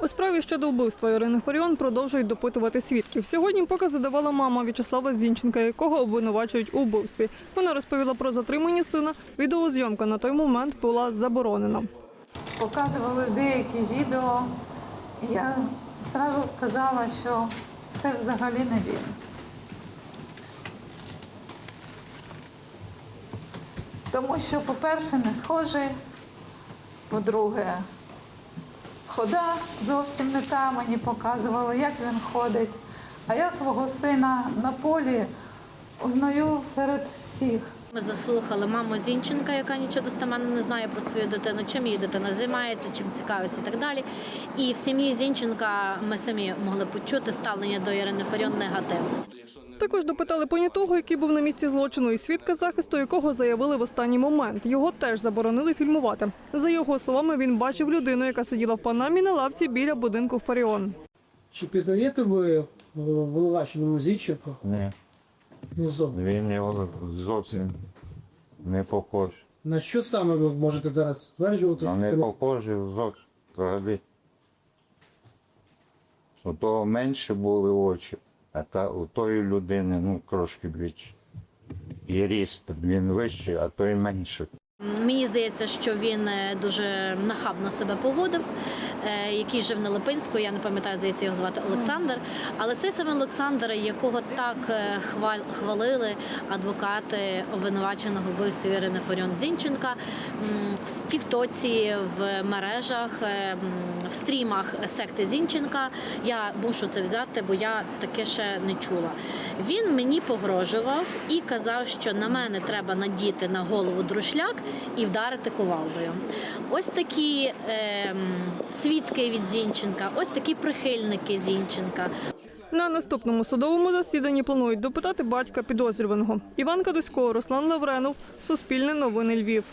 У справі щодо вбивства Ірини Фаріон продовжують допитувати свідків. Сьогодні покази давала мама В'ячеслава Зінченка, якого обвинувачують у вбивстві. Вона розповіла про затримання сина. Відеозйомка на той момент була заборонена. Показували деякі відео. Я одразу сказала, що це взагалі не він. Тому що, по-перше, не схожий, по-друге, хода зовсім не та мені показували, як він ходить. А я свого сина на полі узнаю серед всіх. Ми заслухали маму Зінченка, яка нічого достеменно не знає про свою дитину, чим її дитина займається, чим цікавиться і так далі. І в сім'ї Зінченка ми самі могли почути ставлення до Ірини Фаріон негативне. Також допитали понятого, який був на місці злочину, і свідка захисту, якого заявили в останній момент. Його теж заборонили фільмувати. За його словами, він бачив людину, яка сиділа в панамі на лавці біля будинку Фаріон. Чи пізнаєте ви головаченому Зінченко? Ні, Ну, зовсім. він його зовсім не похож. На що саме ви можете зараз стверджувати? Ну, не похожий зовсім взагалі. У того менше були очі, а та, у тої людини ну, трошки більше. І ріст він вищий, а той менше. Мені здається, що він е, дуже нахабно себе поводив, е, який жив на Липинську. Я не пам'ятаю, здається, його звати Олександр. Але цей саме Олександр, якого так е, хвалили адвокати обвинуваченого вбивстві Ірини Фаріон Зінченка в Тіктоці, в мережах, в стрімах секти Зінченка. Я мушу це взяти, бо я таке ще не чула. Він мені погрожував і казав, що на мене треба надіти на голову друшляк і вдарити кувалдою. Ось такі е, свідки від Зінченка, ось такі прихильники Зінченка. На наступному судовому засіданні планують допитати батька підозрюваного. Іван Кадусько, Руслан Лавренов, Суспільне новини Львів.